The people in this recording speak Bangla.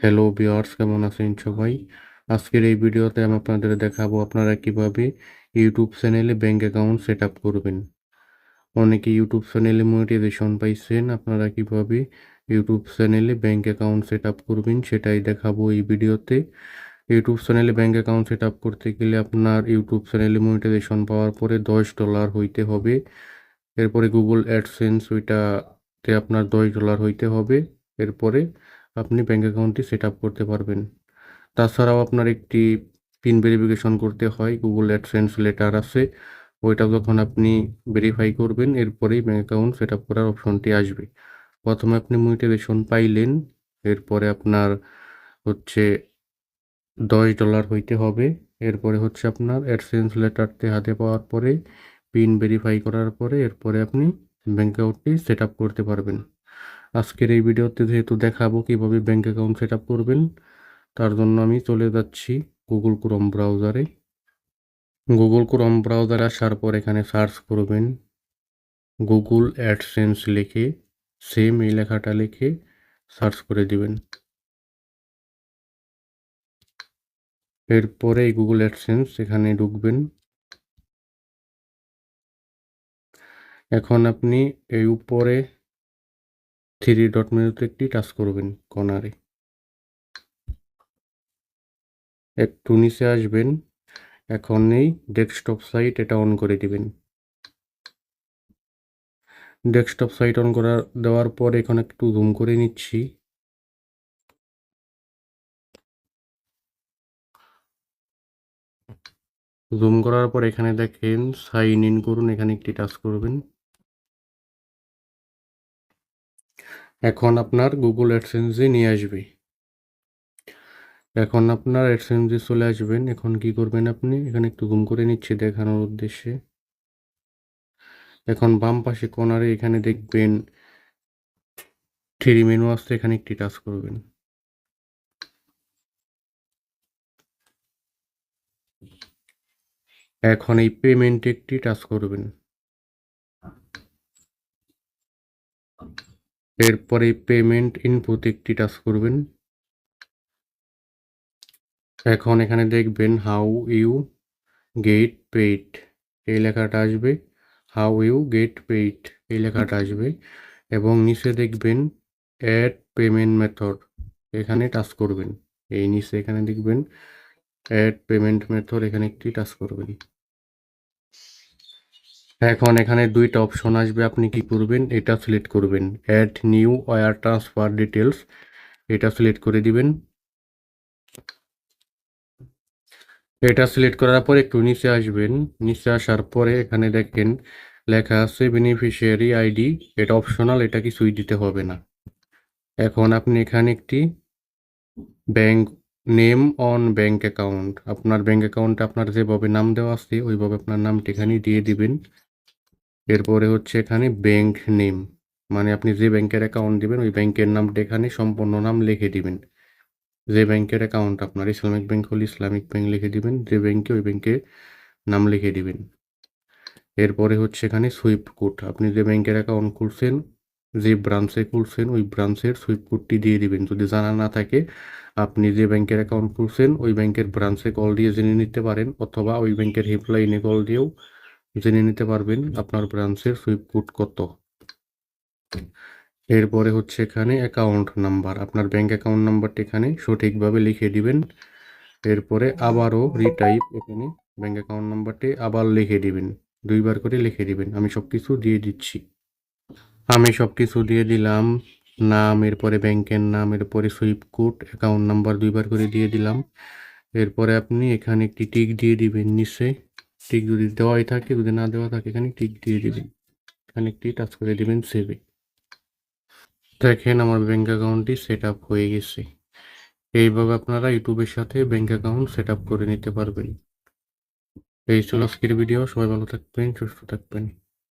হ্যালো ভিউয়ার্স কেমন আছেন সবাই? আজকের এই ভিডিওতে আমি আপনাদের দেখাবো আপনারা কীভাবে ইউটিউব চ্যানেলে ব্যাঙ্ক অ্যাকাউন্ট সেট আপ করবেন। অনেকে ইউটিউব চ্যানেলে মোনেটাইজেশন পাইছেন, আপনারা কীভাবে ইউটিউব চ্যানেলে ব্যাঙ্ক অ্যাকাউন্ট সেট আপ করবেন সেটাই দেখাবো এই ভিডিওতে। ইউটিউব চ্যানেলে ব্যাঙ্ক অ্যাকাউন্ট সেট আপ করতে গেলে আপনার ইউটিউব চ্যানেলে মোনেটাইজেশন পাওয়ার পরে দশ ডলার হইতে হবে। এরপরে গুগল অ্যাডসেন্স ওইটাতে আপনার দশ ডলার হইতে হবে। এরপরে আপনি ব্যাঙ্ক অ্যাকাউন্টটি সেট আপ করতে পারবেন। তাছাড়াও আপনার একটি পিন ভেরিফিকেশন করতে হয় গুগল অ্যাডসেন্স লেটার আছে। ওইটা যখন আপনি ভেরিফাই করবেন, এরপরেই ব্যাঙ্ক অ্যাকাউন্ট সেট আপ করার অপশনটি আসবে। প্রথমে আপনি মনিটাইজেশন পাইলেন, এরপরে আপনার হচ্ছে দশ ডলার হইতে হবে। এরপরে হচ্ছে আপনার অ্যাডসেন্স লেটারতে হাতে পাওয়ার পরে পিন ভেরিফাই করার পরে, এরপরে আপনি ব্যাঙ্ক অ্যাকাউন্টটি সেট আপ করতে পারবেন। আজকের এই ভিডিওতে যেহেতু দেখাবো কীভাবে ব্যাঙ্ক অ্যাকাউন্ট সেট করবেন, তার জন্য আমি চলে যাচ্ছি গুগল ক্রোম ব্রাউজারে গুগল ক্রোম ব্রাউজারে আসার পর এখানে সার্চ করবেন গুগল অ্যাডসেন্স লিখে সেম এই লেখাটা লিখে সার্চ করে দিবেন। এরপরে এই গুগল অ্যাডসেন্স এখানে ঢুকবেন। এখন আপনি এই উপরে থ্রি ডট মেনুতে একটি টাচ করবেন, কর্নারে। একটু নিচে আসবেন, এখন এই ডেস্কটপ সাইট এটা অন করে দিবেন। ডেস্কটপ সাইট অন করা, দেওয়ার পর এখন একটু জুম করে নিচ্ছি। জুম করার পর এখানে দেখেন সাইন ইন করুন, এখানে একটি টাচ করবেন। এখন আপনার গুগল অ্যাডসেন্সে নিয়ে আসবে। এখন আপনার অ্যাডসেন্সে চলে আসবেন। এখন কি করবেন আপনি? এখানে একটু জুম করে নিচ্ছি দেখানোর উদ্দেশ্যে। এখন বাম পাশে কোনারে এখানে দেখবেন থ্রি মেনু আসছে এখানে একটি টাচ করবেন। এখন এই পেমেন্টে একটি টাচ করবেন। এরপরে পেমেন্ট ইনপুট একটি টাচ করবেন। এখন এখানে দেখবেন হাউ ইউ গেট পেইড এই লেখাটা আসবে হাউ ইউ গেট পেইড এই লেখাটা আসবে এবং নিচে দেখবেন অ্যাড পেমেন্ট মেথড এখানে টাচ করবেন। এই নিচে এখানে দেখবেন অ্যাড পেমেন্ট মেথড এখানে একটি টাচ করবেন। এখন এখানে দুইটা অপশন আসবে, আপনি কি করবেন? এটা সিলেক্ট করবেন। Add new wire transfer details এটা সিলেক্ট করে দিবেন। এটা সিলেক্ট করার পর একটু নিচে আসবেন। নিচে আসার পরে এখানে দেখেন লেখা আছে বেনিফিশিয়ারি আইডি এটা অপশনাল এটা কিছুই দিতে হবে না। এখন আপনি এখানে একটি bank name on bank account আপনার ব্যাংক অ্যাকাউন্টে আপনার যেভাবে নাম দেওয়া আছে, ওইভাবে আপনার নামটি এখানে দিয়ে দিবেন। এরপরে হচ্ছে এখানে ব্যাংক নেম মানে আপনি যে ব্যাংকের অ্যাকাউন্ট দিবেন, ওই ব্যাংকের নামটা এখানে সম্পূর্ণ নাম লিখে দিবেন। যে ব্যাংকের অ্যাকাউন্ট আপনার ইসলামিক ব্যাংক হলে ইসলামিক ব্যাংক লিখে দিবেন, যে ব্যাংকে ওই ব্যাংকে নাম লিখে দিবেন। এরপরে হচ্ছে এখানে সুইফট কোড আপনি যে ব্যাংকের অ্যাকাউন্ট খুলছেন, যে ব্রাঞ্চে খুলছেন, ওই ব্রাঞ্চের সুইফট কোডটি দিয়ে দিবেন। যদি জানা না থাকে, আপনি যে ব্যাংকের অ্যাকাউন্ট খুলছেন, ওই ব্যাংকের ব্রাঞ্চে কল দিয়ে জেনে নিতে পারেন, অথবা ওই ব্যাংকের হেল্পলাইনে কল দিয়েও জেনে নিতে পারবেন আপনার ব্রাঞ্চের সুইপ কোড কত। এরপরে হচ্ছে এখানে অ্যাকাউন্ট নাম্বার আপনার ব্যাংক অ্যাকাউন্ট নাম্বারটি এখানে সঠিকভাবে লিখে দিবেন। এরপরে আবারও রিটাইপ এখানে ব্যাংক অ্যাকাউন্ট নাম্বারটি আবার লিখে দিবেন। দুইবার করে লিখে দিবেন। আমি সব কিছু দিয়ে দিচ্ছি। আমি সব কিছু দিয়ে দিলাম। নাম, এরপরে ব্যাংকের নাম, এরপরে সুইপ কোড অ্যাকাউন্ট নাম্বার দুইবার করে দিয়ে দিলাম। এরপরে আপনি এখানে একটি টিক দিয়ে দিবেন নিচে। টিক যদি দেওয়াই থাকে, যদি না দেওয়া থাকে, এখানে টিক দিয়ে দিবেন। এখানে একটি টাচ করে দিবেন সেভে দেখেন আমার ব্যাঙ্ক অ্যাকাউন্টটি সেট আপ হয়ে গেছে। এইভাবে আপনারা ইউটিউবের সাথে ব্যাঙ্ক অ্যাকাউন্ট সেট আপ করে নিতে পারবেন। এই ছিল আজকের ভিডিও সবাই ভালো থাকবেন, সুস্থ থাকবেন।